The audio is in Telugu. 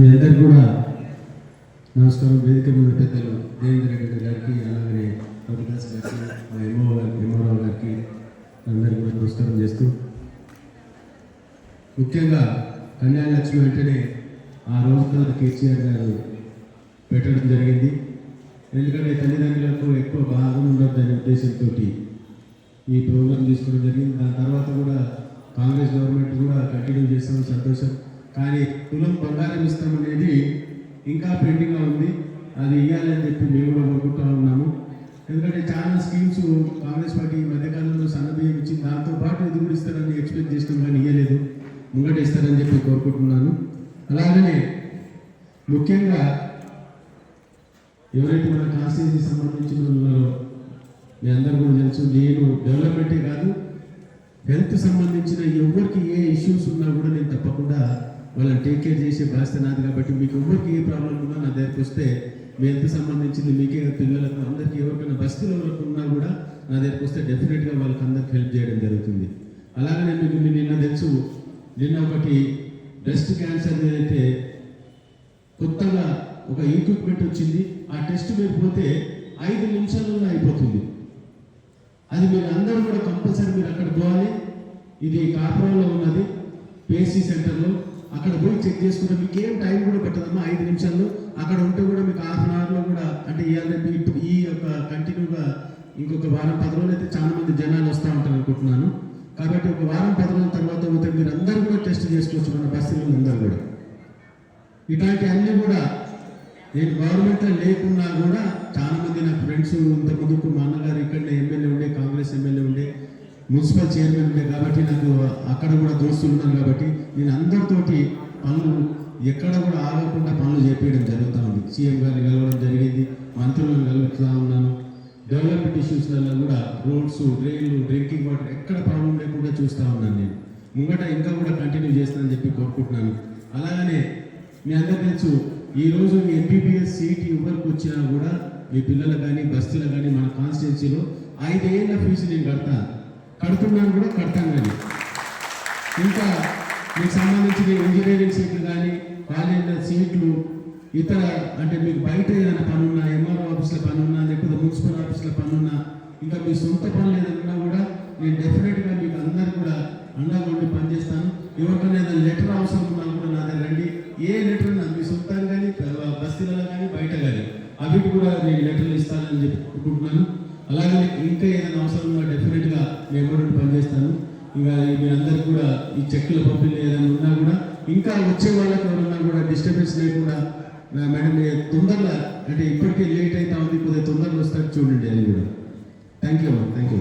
మీ అందరికీ కూడా నమస్కారం వేదిక మీద పెద్దలు దేవేంద్ర రెడ్డి గారికి అలాగే రవిదాస్ గారికి మా ఎంఓ గారికి ఎంఓరావు గారికి అందరికీ కూడా నమస్కారం చేస్తూ ముఖ్యంగా కళ్యాణ లక్ష్మి వెంటనే ఆ రోజు తర్వాత కేసీఆర్ గారు పెట్టడం జరిగింది. ఎందుకంటే తల్లిదండ్రులకు ఎక్కువ భాగం ఉండొద్దనే ఉద్దేశంతో ఈ ప్రోగ్రాం తీసుకోవడం జరిగింది. దాని తర్వాత కూడా కాంగ్రెస్ గవర్నమెంట్ కూడా కంటిన్యూ చేస్తామని సంతోషం. కానీ కులం బంగారం ఇస్తామనేది ఇంకా పెండింగ్గా ఉంది. అది ఇవ్వాలని చెప్పి మేము కూడా కోరుకుంటా ఉన్నాము. ఎందుకంటే చాలా స్కీమ్స్ కాంగ్రెస్ పార్టీ ఈ మధ్యకాలంలో సన్నబియ్యం ఇచ్చింది దాంతో పాటు ఇది కూడా ఇస్తారని ఎక్స్పెక్ట్ చేసినాం కానీ ఇవ్వలేదు ముంగట ఇస్తారని చెప్పి కోరుకుంటున్నాను. అలాగనే ముఖ్యంగా ఎవరైతే మన కాన్స్టిట్యూన్సీ సంబంధించిన ఉన్నారో మీ అందరూ కూడా తెలుసు నేను డెవలప్మెంటే కాదు హెల్త్ సంబంధించిన ఎవరికి ఏ ఇష్యూస్ ఉన్నా కూడా నేను తప్పకుండా వాళ్ళని టేక్ కేర్ చేసే బాధ్యత నాది కాబట్టి మీకు ఎవరికి ఏ ప్రాబ్లం ఉన్నా నా దగ్గరికి వస్తే మీ హెల్త్ సంబంధించింది మీకే పిల్లలకు అందరికీ ఎవరికైనా బస్తీలో ఎవరికి ఉన్నా కూడా నా దగ్గరికి వస్తే డెఫినెట్గా వాళ్ళకి అందరికి హెల్ప్ చేయడం జరుగుతుంది. అలాగనే మీకు నిన్న తెలుసు నిన్న ఒకటి బ్రెస్ట్ క్యాన్సర్ ఏదైతే కొత్తగా ఒక ఎక్విప్మెంట్ వచ్చింది. ఆ టెస్ట్ మీరు పోతే ఐదు నిమిషాలలో అయిపోతుంది. అది మీరు అందరూ కూడా కంపల్సరీ మీరు అక్కడ పోవాలి. ఇది కాపురంలో ఉన్నది పేసీ సెంటర్లో. అక్కడ పోయి చెక్ చేసుకుంటే మీకు ఏం టైం కూడా పెట్టదమ్మా ఐదు నిమిషాల్లో. అక్కడ ఉంటే కూడా మీకు హాఫ్ అన్ అవర్లో కూడా అంటే ఇవాళ మీ- ఈ యొక్క కంటిన్యూగా ఇంకొక వారం పది రోజులు అయితే చాలా మంది జనాలు వస్తూ ఉంటారు అనుకుంటున్నాను. కాబట్టి ఒక వారం పది రోజుల తర్వాత పోతే మీరు అందరూ కూడా టెస్ట్ చేసుకోవచ్చు మన బస్సులు అందరూ కూడా. ఇట్లాంటి అన్నీ కూడా నేను గవర్నమెంట్లో లేకున్నా కూడా చాలా మంది నా ఫ్రెండ్స్ ఇంతకుముందుకు మా అన్నగారు ఇక్కడనే ఎమ్మెల్యే ఉండే కాంగ్రెస్ ఎమ్మెల్యే ఉండే మున్సిపల్ చైర్మన్ ఉండే కాబట్టి నాకు అక్కడ కూడా దోస్తులు ఉన్నారు కాబట్టి నేను అందరితోటి పనులు ఎక్కడ కూడా ఆగకుండా పనులు చేపించడం జరుగుతూ ఉంది. సీఎం గారిని కలవడం జరిగింది మంత్రులను కలుగుతూ ఉన్నాను. డెవలప్మెంట్ ఇష్యూస్లలో కూడా రోడ్స్ డ్రైన్లు డ్రింకింగ్ వాటర్ ఎక్కడ ప్రాబ్లం లేకుండా చూస్తూ ఉన్నాను నేను. ముంగట ఇంకా కూడా కంటిన్యూ చేస్తానని చెప్పి కోరుకుంటున్నాను. అలాగనే మీ అందరికీ తెలుసు ఈరోజు మీ ఎంపీబీఎస్ సీట్ ఎవరికి వచ్చినా కూడా మీ పిల్లలు కానీ బస్తీలు కానీ మన కాన్స్టిట్యున్సీలో ఐదేళ్ళ ఫీజు నేను కడతాను కడుతున్నాను కూడా కడతాను కానీ ఇంకా మీకు సంబంధించిన ఇంజనీరింగ్ సీట్లు కానీ కాలేజీల సీట్లు ఇతర అంటే మీకు బయట ఏదైనా పనున్నా ఎంఆర్ఓ ఆఫీస్లో పనున్నా లేకపోతే మున్సిపల్ ఆఫీస్లో పనున్నా ఇంకా మీ సొంత పనులు ఏదైనా కూడా నేను డెఫినెట్గా మీకు అందరు కూడా అండగా ఉండి పనిచేస్తాను. ఎవరికైనా ఏదైనా లెటర్ అవసరం ఉన్నా కూడా నా దగ్గర రండి. ఏ లెటర్ ఉన్నా మీ సొంతం కానీ బస్తీలలో కానీ బయట కానీ అవి కూడా నేను లెటర్లు ఇస్తానని చెప్పి అనుకుంటున్నాను అలాగే ఇంకా ఏదైనా అవసరం ఉన్నా డెఫినెట్గా నేను కూడా పనిచేస్తాను. ఇంకా మీరందరికీ కూడా ఈ చెక్కుల పంపిణీ ఏదైనా ఉన్నా కూడా ఇంకా వచ్చే వాళ్ళకి ఎవరన్నా కూడా డిస్టర్బెన్స్ లేకుండా మేడం తొందరగా అంటే ఇప్పటికే లేట్ అవుతా ఉంది కొద్దిగా తొందరగా వస్తారు చూడండి అది కూడా. Thank you thank you